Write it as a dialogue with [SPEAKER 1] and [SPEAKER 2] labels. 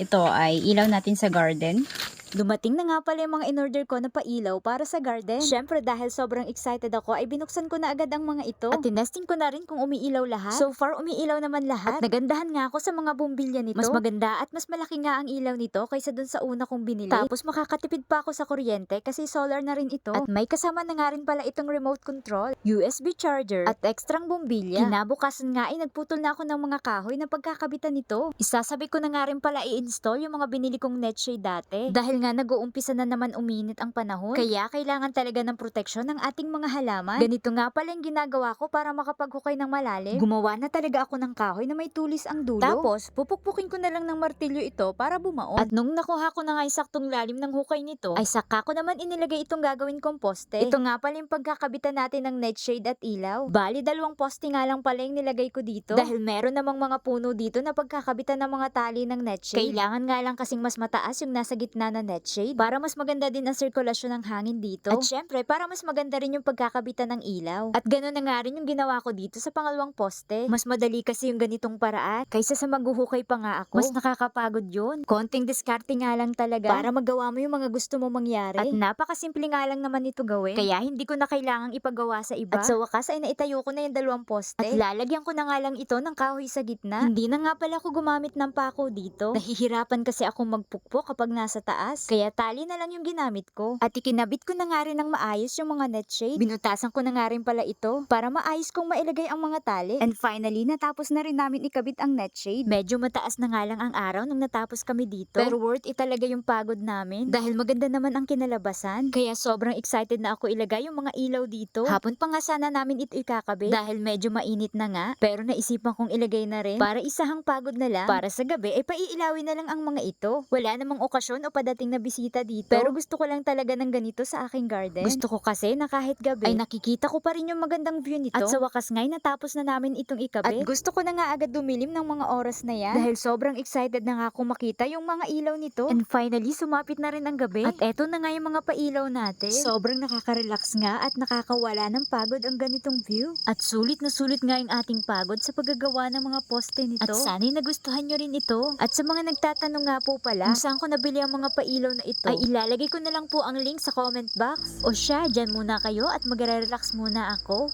[SPEAKER 1] Ito ay ilaw natin sa garden.
[SPEAKER 2] Dumating na nga pala yung mga in-order ko na pailaw para sa garden. Syempre dahil sobrang excited ako ay binuksan ko na agad ang mga ito. At tinesting ko na rin kung umiilaw lahat. So far umiilaw naman lahat. At nagandahan nga ako sa mga bumbilya nito. Mas maganda at mas malaki nga ang ilaw nito kaysa dun sa una kong binili. Tapos makakatipid pa ako sa kuryente kasi solar na rin ito. At may kasama na nga rin pala itong remote control, USB charger, at ekstrang bumbilya. Kinabukasan nga ay nagputol na ako ng mga kahoy na pagkakabitan nito. Isasabi ko na nga rin pala i-install yung mga binili kong net shade dati. Dahil nga nag-uumpisa na naman uminit ang panahon. Kaya kailangan talaga ng proteksyon ng ating mga halaman. Ganito nga pala yung ginagawa ko para makapaghukay ng malalim. Gumawa na talaga ako ng kahoy na may tulis ang dulo. Tapos, pupukpukin ko na lang ng martilyo ito para bumaon. At nung nakuha ko na nga yung saktong lalim ng hukay nito, ay saka ko naman inilagay itong gagawin kong. Ito nga pala yung pagkakabitan natin ng net shade at ilaw. Bali, dalawang poste nga lang pala yung nilagay ko dito. Dahil meron namang mga puno dito na pagkakabitan ng mga tali ng net shade. Kailangan nga lang kasing mas mataas yung nasa gitna na net shade para mas maganda din ang sirkulasyon ng hangin dito. At syempre, para mas maganda rin yung pagkakabitan ng ilaw. At ganoon na nga rin yung ginawa ko dito sa pangalawang poste. Mas madali kasi yung ganitong paraan kaysa sa maghuhukay pa nga ako. Mas nakakapagod yun. Konting diskarte nga lang talaga para magawa mo yung mga gusto mo mangyari. At napakasimple nga lang naman ito gawin. Kaya hindi ko na kailangang ipagawa sa iba. At sa wakas ay naitayo ko na yung dalawang poste. At lalagyan ko na nga lang ito ng kahoy sa gitna. Hindi na nga pala ako gumamit ng pako dito. Nahihirapan kasi akong magpukpok kapag nasa taas. Kaya tali na lang yung ginamit ko. At ikinabit ko na nga rin ng maayos yung mga net shade. Binutasan ko na nga rin pala ito para maayos kong mailagay ang mga tali. And finally, natapos na rin namin ikabit ang net shade. Medyo mataas na nga lang ang araw nung natapos kami dito. Pero worth it talaga yung pagod namin. Dahil maganda naman ang kinalabasan. Kaya sobrang excited na ako ilagay yung mga ilaw dito. Hapon pa nga sana namin ito ikakabit. Dahil medyo mainit na nga. Pero naisipan kong ilagay na rin para isahang pagod na lang. Para sa gabi ay paiilawin na lang ang mga ito. Wala namang okasyon o padating na bisita dito. Pero gusto ko lang talaga ng ganito sa aking garden. Gusto ko kasi na kahit gabi ay nakikita ko pa rin yung magandang view nito. At sa wakas nga'y natapos na namin itong ikabit. At gusto ko na nga agad dumilim ng mga oras na yan. Dahil sobrang excited na nga akong makita yung mga ilaw nito. And finally, sumapit na rin ang gabi. At eto na nga yung mga pailaw natin. Sobrang nakaka-relax nga at nakakawala ng pagod ang ganitong view. At sulit na sulit nga yung ating pagod sa paggagawa ng mga poste nito. At sana'y nagustuhan nyo rin ito. At sa mga nagtatanong nga po pala, kung saan ko nabili ang mga pailaw na ito, ay ilalagay ko na lang po ang link sa comment box. O siya, dyan muna kayo at magre-relax muna ako.